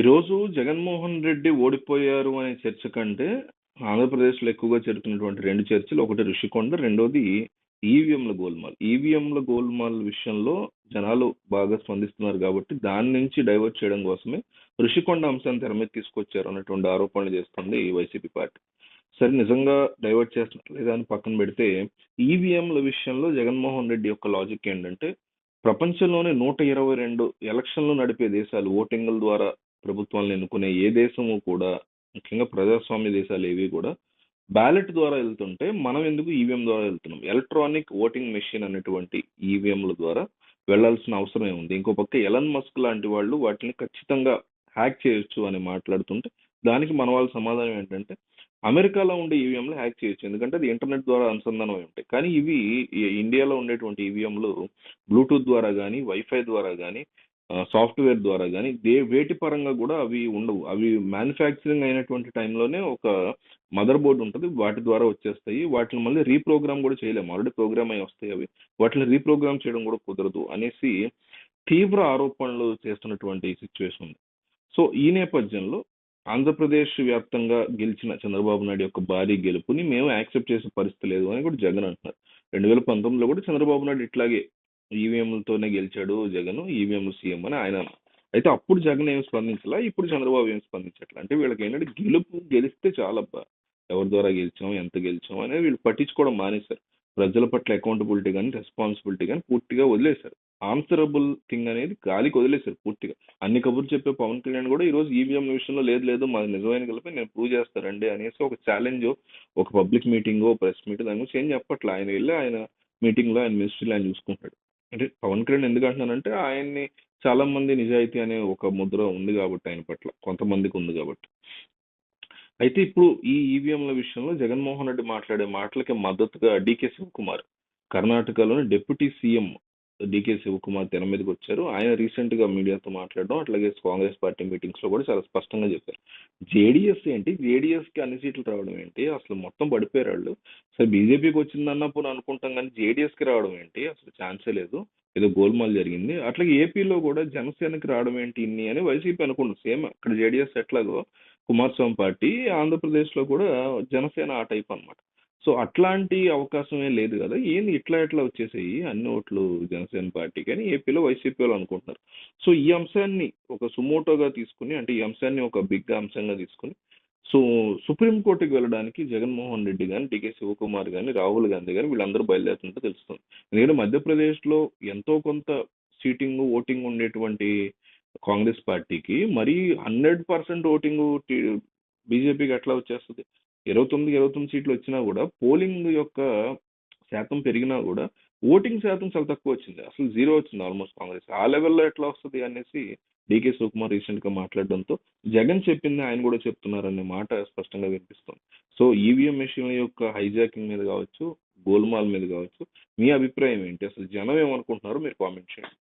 ఈరోజు జగన్మోహన్ రెడ్డి ఓడిపోయారు అనే చర్చ కంటే ఆంధ్రప్రదేశ్లో ఎక్కువగా జరుగుతున్నటువంటి రెండు చర్చలు ఒకటి ఋషికొండ రెండోది ఈవీఎంల గోల్మాల్. ఈవీఎంల గోల్మాల్ విషయంలో జనాలు బాగా స్పందిస్తున్నారు కాబట్టి దాని నుంచి డైవర్ట్ చేయడం కోసమే ఋషికొండ అంశాన్ని తెర మీద తీసుకొచ్చారు అన్నటువంటి ఆరోపణలు చేస్తుంది ఈ వైసీపీ పార్టీ. సరే నిజంగా డైవర్ట్ చేస్తున్నారు లేదా అని పక్కన పెడితే ఈవీఎంల విషయంలో జగన్మోహన్ రెడ్డి యొక్క లాజిక్ ఏంటంటే ప్రపంచంలోనే నూట ఇరవై రెండు ఎలక్షన్లు నడిపే దేశాలు ఓటింగ్ల ద్వారా ప్రభుత్వాలను ఎన్నుకునే ఏ దేశము కూడా ముఖ్యంగా ప్రజాస్వామ్య దేశాలు ఏవి కూడా బ్యాలెట్ ద్వారా వెళ్తుంటే మనం ఎందుకు ఈవీఎం ద్వారా వెళ్తున్నాం? ఎలక్ట్రానిక్ ఓటింగ్ మెషిన్ అనేటువంటి ఈవీఎంల ద్వారా వెళ్ళాల్సిన అవసరం ఉంది ఇంకో పక్క ఎలన్ మస్క్ లాంటి వాళ్ళు వాటిని ఖచ్చితంగా హ్యాక్ చేయొచ్చు అని మాట్లాడుతుంటే దానికి మన వాళ్ళ సమాధానం ఏంటంటే అమెరికాలో ఉండే ఈవీఎంలు హ్యాక్ చేయొచ్చు. ఎందుకంటే అది ఇంటర్నెట్ ద్వారా అనుసంధానం అయి ఉంటాయి. కానీ ఇవి ఇండియాలో ఉండేటువంటి ఈవీఎంలు బ్లూటూత్ ద్వారా కానీ వైఫై ద్వారా కానీ సాఫ్ట్వేర్ ద్వారా కానీ దే వేటి పరంగా కూడా అవి ఉండవు. అవి మ్యానుఫ్యాక్చరింగ్ అయినటువంటి టైంలోనే ఒక మదర్ బోర్డు ఉంటుంది. వాటి ద్వారా వచ్చేస్తాయి. వాటిని మళ్ళీ రీప్రోగ్రామ్ కూడా చేయలేము ఆల్రెడీ ప్రోగ్రామ్ అయి వస్తాయి అవి. వాటిని రీప్రోగ్రామ్ చేయడం కూడా కుదరదు అనేసి తీవ్ర ఆరోపణలు చేస్తున్నటువంటి సిచ్యువేషన్ ఉంది. సో ఈ నేపథ్యంలో ఆంధ్రప్రదేశ్ వ్యాప్తంగా గెలిచిన చంద్రబాబు నాయుడు యొక్క భారీ గెలుపుని మేము యాక్సెప్ట్ చేసే పరిస్థితి లేదు అని కూడా జగన్ అంటున్నారు. రెండు వేల పంతొమ్మిదిలో కూడా చంద్రబాబు నాయుడు ఇట్లాగే ఈవీఎంలతోనే గెలిచాడు జగన్ ఈవీఎం సీఎం అని ఆయన అయితే అప్పుడు జగన్ ఏం స్పందించలా ఇప్పుడు చంద్రబాబు ఏం స్పందించట్లా? అంటే వీళ్ళకి ఏంటంటే గెలుపు గెలిస్తే చాలబ్బా. ఎవరి ద్వారా గెలిచాం ఎంత గెలిచాం అనేది వీళ్ళు పట్టించుకోవడం మానేశారు. ప్రజల పట్ల అకౌంటబిలిటీ కానీ రెస్పాన్సిబిలిటీ కానీ పూర్తిగా వదిలేశారు. ఆన్సరబుల్ థింగ్ అనేది గాలికి వదిలేశారు పూర్తిగా. అన్ని కబుర్లు చెప్పే పవన్ కళ్యాణ్ కూడా ఈ రోజు ఈవీఎం విషయంలో లేదు లేదు మాది నిజమైన కలిపి నేను ప్రూవ్ చేస్తారండి అనేసి ఒక ఛాలెంజ్ ఒక పబ్లిక్ మీటింగ్ ప్రెస్ మీటింగ్ దాని గురించి ఏం చెప్పట్లే? ఆయన వెళ్ళి ఆయన మీటింగ్లో ఆయన మినిస్ట్రీలో ఆయన చూసుకుంటాడు. అంటే పవన్ కళ్యాణ్ ఎందుకు అంటున్నానంటే ఆయన్ని చాలా మంది నిజాయితీ అనే ఒక ముద్ర ఉంది కాబట్టి ఆయన పట్ల కొంతమందికి ఉంది కాబట్టి. అయితే ఇప్పుడు ఈ ఈవీఎంల విషయంలో జగన్మోహన్ రెడ్డి మాట్లాడే మాటలకి మద్దతుగా డీకే శివకుమార్ కర్ణాటకలోని డిప్యూటీ సీఎం డీకే శివకుమార్ తెర మీదకి వచ్చారు. ఆయన రీసెంట్గా మీడియాతో మాట్లాడడం అట్లాగే కాంగ్రెస్ పార్టీ మీటింగ్స్లో కూడా చాలా స్పష్టంగా చెప్పారు. జేడీఎస్ ఏంటి? జేడీఎస్కి అన్ని సీట్లు రావడం ఏంటి? అసలు మొత్తం పడిపోయారు వాళ్ళు. సరే బీజేపీకి వచ్చిందన్నప్పుడు అనుకుంటాం కానీ జేడీఎస్కి రావడం ఏంటి? అసలు ఛాన్సే లేదు. ఏదో గోల్మాల్ జరిగింది. అట్లాగే ఏపీలో కూడా జనసేనకి రావడం ఏంటి ఇన్ని అని వైసీపీ అనుకుంటుంది. సేమ్ అక్కడ జేడీఎస్ ఎట్లాగో కుమారస్వామి పార్టీ ఆంధ్రప్రదేశ్లో కూడా జనసేన ఆ టైప్ అనమాట సో అట్లాంటి అవకాశమే లేదు కదా. ఏంది ఇట్లా ఎట్లా వచ్చేసాయి అన్ని ఓట్లు జనసేన పార్టీ కానీ ఏపీలో వైసీపీ వాళ్ళు అనుకుంటున్నారు. సో ఈ అంశాన్ని ఒక సుమోటోగా తీసుకుని అంటే ఈ అంశాన్ని ఒక బిగ్ అంశంగా తీసుకుని సో సుప్రీంకోర్టుకి వెళ్ళడానికి జగన్మోహన్ రెడ్డి కానీ డికే శివకుమార్ కానీ రాహుల్ గాంధీ కానీ వీళ్ళందరూ బయలుదేరుతుంటే తెలుస్తుంది. ఎందుకంటే మధ్యప్రదేశ్లో ఎంతో కొంత సీటింగ్ ఓటింగ్ ఉండేటువంటి కాంగ్రెస్ పార్టీకి మరీ హండ్రెడ్ పర్సెంట్ ఓటింగ్ బీజేపీకి ఎట్లా వచ్చేస్తుంది? ఇరవై తొమ్మిది ఇరవై తొమ్మిది సీట్లు వచ్చినా కూడా పోలింగ్ యొక్క శాతం పెరిగినా కూడా ఓటింగ్ శాతం చాలా తక్కువ వచ్చింది. అసలు జీరో వచ్చింది ఆల్మోస్ట్ కాంగ్రెస్. ఆ లెవెల్లో ఎట్లా వస్తుంది అనేసి డీకే శివకుమార్ రీసెంట్గా మాట్లాడడంతో జగన్ చెప్పింది ఆయన కూడా చెప్తున్నారనే మాట స్పష్టంగా వినిపిస్తుంది. సో ఈవీఎం మెషిన్ యొక్క హైజాకింగ్ మీద కావచ్చు గోల్మాల్ మీద కావచ్చు మీ అభిప్రాయం ఏంటి? అసలు జనం ఏమనుకుంటున్నారో? మీరు కామెంట్ చేయండి.